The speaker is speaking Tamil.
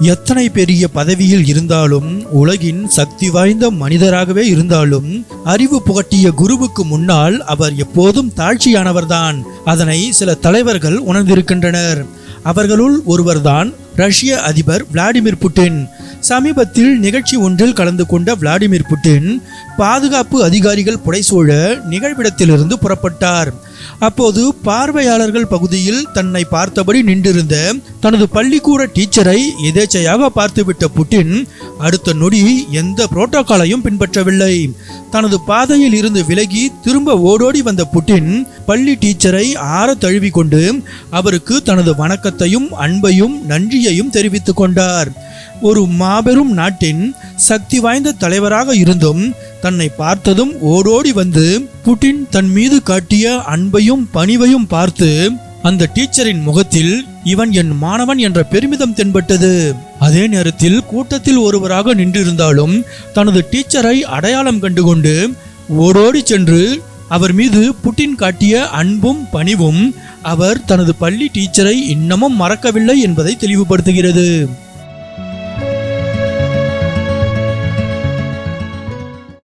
எத்தனை பெரிய பதவியில் இருந்தாலும் உலகின் சக்தி வாய்ந்த மனிதராகவே இருந்தாலும் அறிவு புகட்டிய குருவுக்கு முன்னால் அவர் எப்போதும் தாழ்ச்சியானவர்தான். அதனை சில தலைவர்கள் உணர்ந்திருக்கின்றனர். அவர்களுள் ஒருவர்தான் ரஷ்ய அதிபர் விளாடிமிர் புட்டின். சமீபத்தில் நிகழ்ச்சி ஒன்றில் கலந்து கொண்ட விளாடிமிர் புட்டின் பாதுகாப்பு அதிகாரிகள் புடைசூழ நிகழ்விடத்திலிருந்து புறப்பட்டார். அப்போது பார்வையாளர்கள் பகுதியில் தன்னை பார்த்தபடி நின்றிருந்த தனது பள்ளிக்கூட டீச்சரை எதேச்சையாக பார்த்துவிட்ட புட்டின் அடுத்த நொடி எந்த புரோட்டோகாலையும் பின்பற்றவில்லை. தனது பாதையில் இருந்து விலகி திரும்ப ஓடோடி வந்த புட்டின் பள்ளி டீச்சரை ஆற தழுவி கொண்டு அவருக்கு தனது வணக்கத்தையும் அன்பையும் நன்றியையும் தெரிவித்துக் கொண்டார். ஒரு மாபெரும் நாட்டின் சக்தி வாய்ந்த தலைவராக இருந்தும் தன்னை பார்த்ததும் ஓடோடி வந்து புட்டின் தன் மீது காட்டிய அன்பையும் பணிவையும் பார்த்து அந்த டீச்சரின் முகத்தில் இவன் என் மாணவன் என்ற பெருமிதம் தென்பட்டது. அதே நேரத்தில் கூட்டத்தில் ஒருவராக நின்றிருந்தாலும் தனது டீச்சரை அடையாளம் கண்டுகொண்டு ஓடோடி சென்று அவர் மீது புட்டின் காட்டிய அன்பும் பணிவும் அவர் தனது பள்ளி டீச்சரை இன்னமும் மறக்கவில்லை என்பதை தெளிவுபடுத்துகிறது.